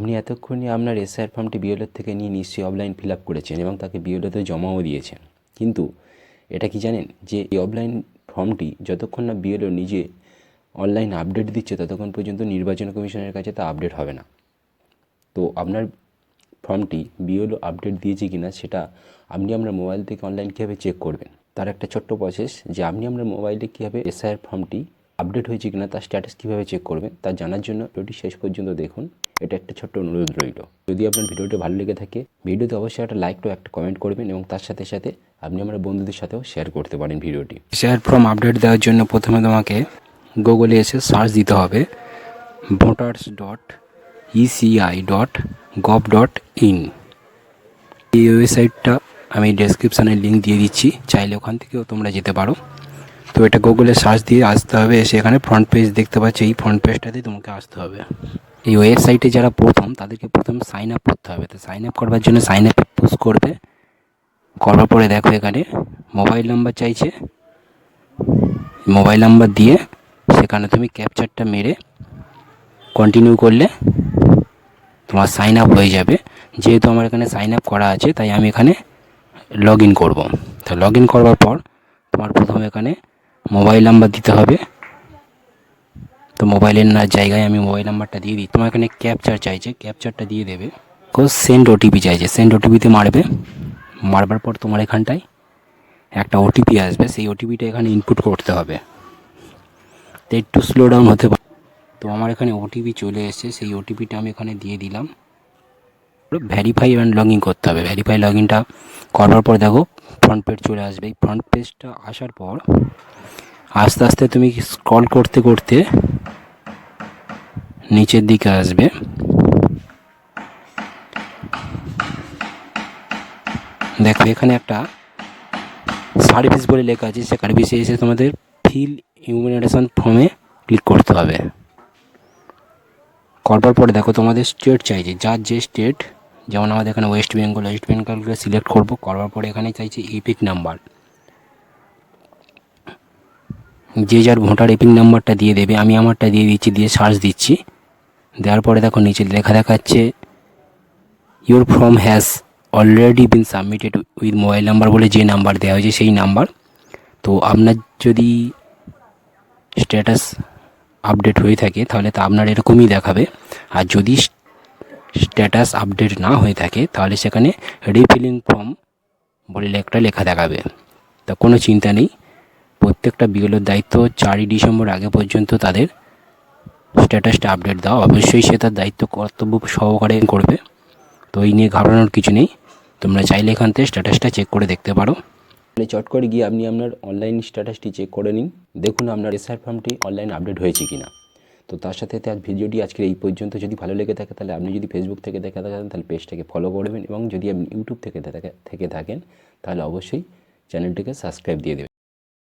আপনি এতক্ষণে আপনার এসআইআর ফর্মটি বিএলওর থেকে নিয়ে নিশ্চয়ই অফলাইন ফিল আপ করেছেন এবং তাকে বিএলওতে জমাও দিয়েছেন। কিন্তু এটা কি জানেন? যে এই অফলাইন ফর্মটি যতক্ষণ না বিএলও নিজে অনলাইন আপডেট দিচ্ছে, ততক্ষণ পর্যন্ত নির্বাচন কমিশনের কাছে তা আপডেট হবে না। তো আপনার ফর্মটি বিএলও আপডেট দিয়েছে কি না সেটা আপনি আপনার মোবাইল থেকে অনলাইন কীভাবে চেক করবেন? তার একটা ছোট্ট প্রসেস যে আপনি আপনার মোবাইলে কীভাবে এসআইআর ফর্মটি আপডেট হয়েছে কিনা, তার স্ট্যাটাস কীভাবে চেক করবেন তা জানার জন্য ভিডিওটি শেষ পর্যন্ত দেখুন। এটা একটা ছোট্ট অনুরোধ রইল। যদি আপনার ভিডিওটি ভালো লেগে থাকে, ভিডিওতে অবশ্যই একটা লাইক একটা কমেন্ট করবেন এবং তার সাথে সাথে আপনি আমার বন্ধুদের সাথেও শেয়ার করতে পারেন ভিডিওটি। শেয়ার ফ্রম আপডেট দেওয়ার জন্য প্রথমে তোমাকে গুগলে এসে সার্চ দিতে হবে voters dot ECI dot gov dot in এই ওয়েবসাইটটা আমি ডেসক্রিপশানে লিঙ্ক দিয়ে দিচ্ছি, চাইলে ওখান থেকেও তোমরা যেতে পারো। তো এটা গুগলে সার্চ দিয়ে আসতে হবে। এসে এখানে ফ্রন্ট পেজ দেখতে পাচ্ছ। এই ফ্রন্ট পেজটাতেই তোমাকে আসতে হবে। এই ওয়েবসাইটে যারা প্রথম, তাদেরকে প্রথম সাইন আপ করতে হবে। তো সাইন আপ করবার জন্য সাইন আপে পুশ করবে। করার পরে দেখো এখানে মোবাইল নাম্বার চাইছে। মোবাইল নাম্বার দিয়ে সেখানে তুমি ক্যাপচারটা মেরে কন্টিনিউ করলে তোমার সাইন আপ হয়ে যাবে। যেহেতু আমার এখানে সাইন আপ করা আছে, তাই আমি এখানে লগ ইন করব। তো লগ ইন করবার পর তোমার প্রথমে এখানে মোবাইল নাম্বার দিতে হবে। তো মোবাইলের না জায়গায় আমি মোবাইল নাম্বারটা দিয়ে দিই। তোমার এখানে ক্যাপচার চাইছে ক্যাপচারটা দিয়ে দেবে। সেন্ড ওটিপি চাইছে সেন্ড ওটিপিতে মারবে। মারবার পর তোমার এখানটায় একটা ওটিপি আসবে। সেই ওটিপিটা এখানে ইনপুট করতে হবে। তো একটু স্লো ডাউন হতে পারে। তো আমার এখানে ওটিপি চলে এসেছে। সেই ওটিপিটা আমি এখানে দিয়ে দিলাম। ভ্যারিফাই অ্যান্ড লগ ইন করতে হবে। ভ্যারিফাই লগ ইনটা করবার পর দেখো ফ্রন্ট পেজ চলে আসবে। এই ফ্রন্ট পেজটা আসার পর আস্তে আস্তে তুমি স্ক্রল করতে করতে নিচের দিকে আসবে। দেখো, এখানে একটা সার্ভিস বলে লেখা আছে, সে সার্ভিসে এসে তোমাদের ফিল ইউমিনেশন ফর্মে ক্লিক করতে হবে। করবার পরে দেখো, তোমাদের স্টেট চাইছে, যার যে স্টেট যেমন আমাদের এখানে ওয়েস্ট বেঙ্গল ওয়েস্ট বেঙ্গলকে সিলেক্ট করব, করবার পরে এখানে চাইছে এপিক নাম্বার যে যার ভোটার এপিক নাম্বারটা দিয়ে দেবে, আমি আমারটা দিয়ে দিচ্ছি, দিয়ে সার্চ দিচ্ছি। দেওয়ার পরে দেখো নিচে লেখা দেখাচ্ছে your form has already been submitted with mobile number বলে যে নাম্বার দেওয়া হয়েছে সেই নাম্বার। তো আপনার যদি স্ট্যাটাস আপডেট হয়ে থাকে, তাহলে তা আপনার এরকমই দেখাবে। আর যদি স্ট্যাটাস আপডেট না হয়ে থাকে, তাহলে সেখানে রিফিলিং ফর্ম বলে একটা লেখা দেখাবে। তা কোনো চিন্তা নেই। প্রত্যেকটা বিএলওর দায়িত্ব চারই ডিসেম্বর আগে পর্যন্ত তাদের স্ট্যাটাসটা আপডেট দেওয়া। অবশ্যই সে তার দায়িত্ব কর্তব্য সহকারে করবে। তো এই নিয়ে ঘাবড়ানোর কিছু নেই। তোমরা চাইলে এখান থেকে স্ট্যাটাসটা চেক করে দেখতে পারো। মানে চট করে গিয়ে আপনি আপনার অনলাইন স্ট্যাটাসটি চেক করে নিন। দেখুন আপনার এসআর ফর্মটি অনলাইন আপডেট হয়েছে কি না তো তার সাথে আজ ভিডিওটি আজকের এই পর্যন্ত। যদি ভালো লেগে থাকে তাহলে আপনি যদি ফেসবুক থেকে দেখে থাকেন তাহলে পেজটাকে ফলো করবেন এবং যদি আপনি ইউটিউব থেকে থেকে থাকেন তাহলে অবশ্যই চ্যানেলটিকে সাবস্ক্রাইব দিয়ে দেবেন।